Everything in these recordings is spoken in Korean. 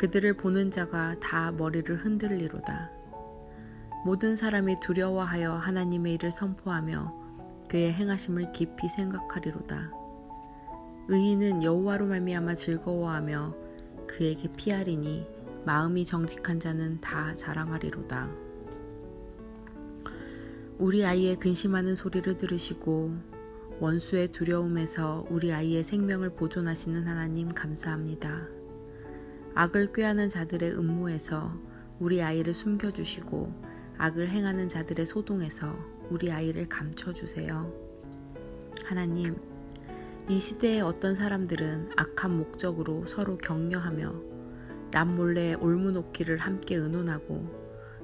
그들을 보는 자가 다 머리를 흔들리로다. 모든 사람이 두려워하여 하나님의 일을 선포하며 그의 행하심을 깊이 생각하리로다. 의인은 여호와로 말미암아 즐거워하며 그에게 피하리니 마음이 정직한 자는 다 자랑하리로다. 우리 아이의 근심하는 소리를 들으시고 원수의 두려움에서 우리 아이의 생명을 보존하시는 하나님 감사합니다. 악을 꾀하는 자들의 음모에서 우리 아이를 숨겨주시고 악을 행하는 자들의 소동에서 우리 아이를 감춰주세요. 하나님, 이 시대의 어떤 사람들은 악한 목적으로 서로 격려하며 남 몰래 올무놓기를 함께 의논하고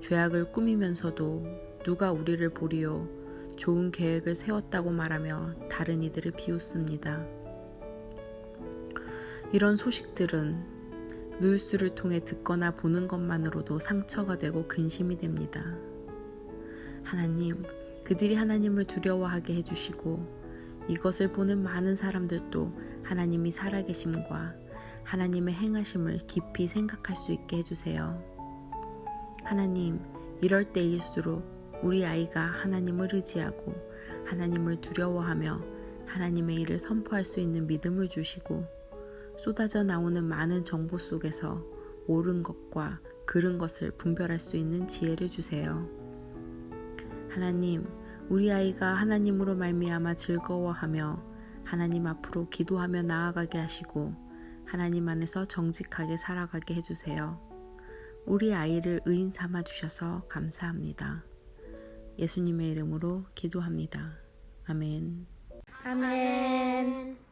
죄악을 꾸미면서도 누가 우리를 보리요 좋은 계획을 세웠다고 말하며 다른 이들을 비웃습니다. 이런 소식들은 뉴스를 통해 듣거나 보는 것만으로도 상처가 되고 근심이 됩니다. 하나님, 그들이 하나님을 두려워하게 해주시고 이것을 보는 많은 사람들도 하나님이 살아계심과 하나님의 행하심을 깊이 생각할 수 있게 해주세요. 하나님, 이럴 때일수록 우리 아이가 하나님을 의지하고 하나님을 두려워하며 하나님의 일을 선포할 수 있는 믿음을 주시고 쏟아져 나오는 많은 정보 속에서 옳은 것과 그른 것을 분별할 수 있는 지혜를 주세요. 하나님, 우리 아이가 하나님으로 말미암아 즐거워하며 하나님 앞으로 기도하며 나아가게 하시고 하나님 안에서 정직하게 살아가게 해주세요. 우리 아이를 의인 삼아 주셔서 감사합니다. 예수님의 이름으로 기도합니다. 아멘. 아멘.